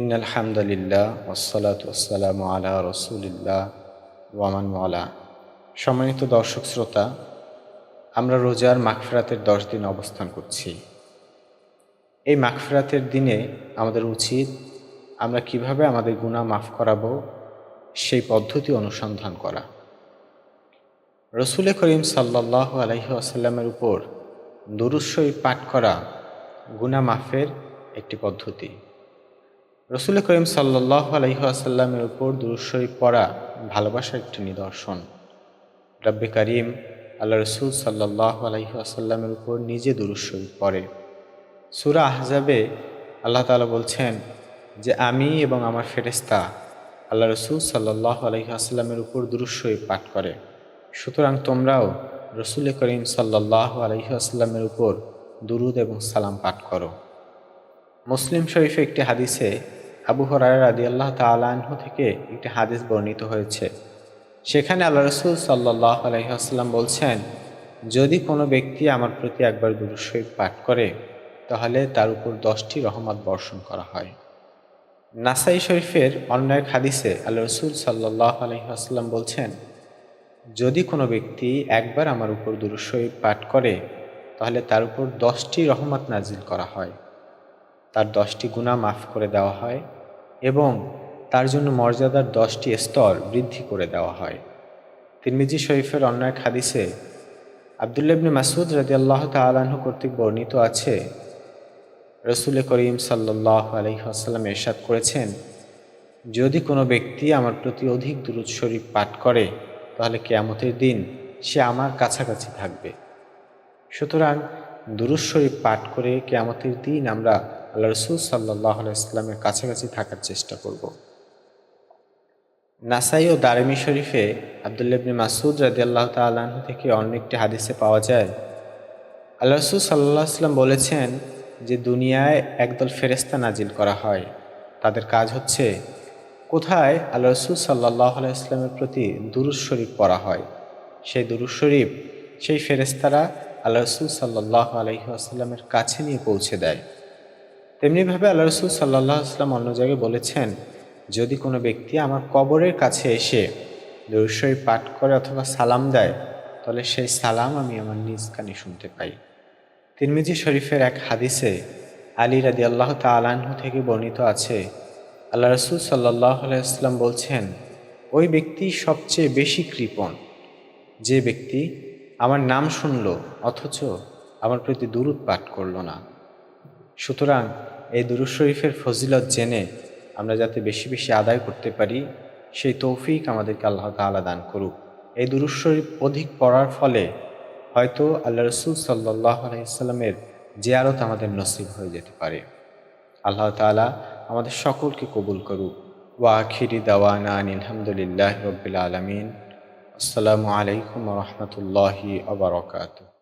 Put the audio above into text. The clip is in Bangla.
ইন আলহামদুলিল্লাহ ওসলাত ওসালাম আলা রসুলিল্লাহ ওয়ামান ওয়ালা। সম্মানিত দর্শক শ্রোতা, আমরা রোজার মাগফিরাতের দশ দিন অবস্থান করছি। এই মাগফিরাতের দিনে আমাদের উচিত আমরা কীভাবে আমাদের গুণা মাফ করাবো, সেই পদ্ধতি অনুসন্ধান করা। রসুল করিম সাল্লাহ আলহি আসাল্লামের উপর দুরুস্বই পাঠ করা গুণা মাফের একটি পদ্ধতি। রসুল করিম সাল্লাহ আলহিহাসাল্লামের উপর দুরুস্বই পড়া ভালোবাসার একটি নিদর্শন। রব্বে করিম আল্লাহ রসুল সাল্লাহ আলহিহাসাল্লামের উপর নিজে দুরুস্বই পড়ে। সুরা আহজাবে আল্লাহ তালা বলছেন যে, আমি এবং আমার ফেরেস্তা আল্লাহ রসুল সাল্লাহ আলহিহাসাল্লামের উপর দুরুস্বই পাঠ করে। সুতরাং তোমরাও রসুল করিম সাল্লাহ আলহিহাস্লামের উপর দুরুদ এবং সালাম পাঠ করো। মুসলিম শরীফে একটি হাদিসে আবু হরার রাদি আল্লাহ তালাহ থেকে একটি হাদিস বর্ণিত হয়েছে। সেখানে আল্লাহ রসুল সাল্লাহ আলহিহাস্লাম বলছেন, যদি কোনো ব্যক্তি আমার প্রতি একবার দুরুশরীফ পাঠ করে, তাহলে তার উপর দশটি রহমত বর্ষণ করা হয়। নাসাই শরীফের অন্য এক হাদিসে আল্লাহ রসুল সাল্লাহ আলহিহাস্লাম বলছেন, যদি কোনো ব্যক্তি একবার আমার উপর দুরুশরীফ পাঠ করে, তাহলে তার উপর দশটি রহমত নাজিল করা হয়। তার দশটি গুণা মাফ করে দেওয়া হয় এবং তার জন্য মর্যাদার দশটি স্তর বৃদ্ধি করে দেওয়া হয়। তিরমিজি শরীফের অন্য এক হাদিসে আবদুল্লাবনী মাসুদ রাজি আল্লাহ তালাহ কর্তৃক বর্ণিত আছে, রসুল করিম সাল্লাহ আলহিহাসাল্লাম এরশাদ করেছেন, যদি কোনো ব্যক্তি আমার প্রতি অধিক দূরত শরীফ পাঠ করে, তাহলে কেয়ামতের দিন সে আমার কাছাকাছি থাকবে। সুতরাং দুরুজ শরীফ পাঠ করে কেয়ামতের দিন আমরা আল্লাহ রসুল সাল্লাহ ইসলামের কাছাকাছি থাকার চেষ্টা করব। নাসাই ও দারেমি শরীফে আবদুল্লাবনি মাসুদ রাজি আল্লাহ তাল্লাহ থেকে অন্য একটি হাদিসে পাওয়া যায়। আল্লাহ রসুল সাল্লাহ আসলাম বলেছেন যে, দুনিয়ায় একদল ফেরেস্তা নাজিল করা হয়। তাদের কাজ হচ্ছে, কোথায় আল্লাহ রসুল সাল্লাহ ইসলামের প্রতি দুরুজ শরীফ পড়া হয়। সেই দুরুজ শরীফ সেই ফেরেস্তারা আল্লাহ রসুল সাল্লাহ আলহিহাস্লামের কাছে নিয়ে পৌঁছে দেয়। তেমনিভাবে আল্লাহ রসুল সাল্লাহ আসলাম অন্য জায়গায় বলেছেন, যদি কোনো ব্যক্তি আমার কবরের কাছে এসে দরুশরী পাঠ করে অথবা সালাম দেয়, তাহলে সেই সালাম আমি আমার নিজ কানে শুনতে পাই। তিরমিজি শরীফের এক হাদিসে আলী রাদি আল্লাহ তালাহ থেকে বর্ণিত আছে, আল্লাহ রসুল সাল্লাহ আলাইসলাম বলছেন, ওই ব্যক্তি সবচেয়ে বেশি কৃপণ। যে ব্যক্তি আমার নাম শুনল, অথচ আমার প্রতি দূরত পাঠ করল না। সুতরাং এই দুরুজ শরীফের ফজিলত জেনে আমরা যাতে বেশি বেশি আদায় করতে পারি, সেই তৌফিক আমাদেরকে আল্লাহ তালা দান করুক। এই দুরুজ শরীফ অধিক পড়ার ফলে হয়তো আল্লাহ রসুল সাল্লাহ আলাইসাল্লামের জিয়ারত আমাদের নসিব হয়ে যেতে পারে। আল্লাহ তালা আমাদের সকলকে কবুল করুক। ওয়া খিরি দাওয়ানা আলহামদুলিল্লাহ রবিল আলমিন। আসসালামু আলাইকুম রহমতুল্লাহি আবরকাত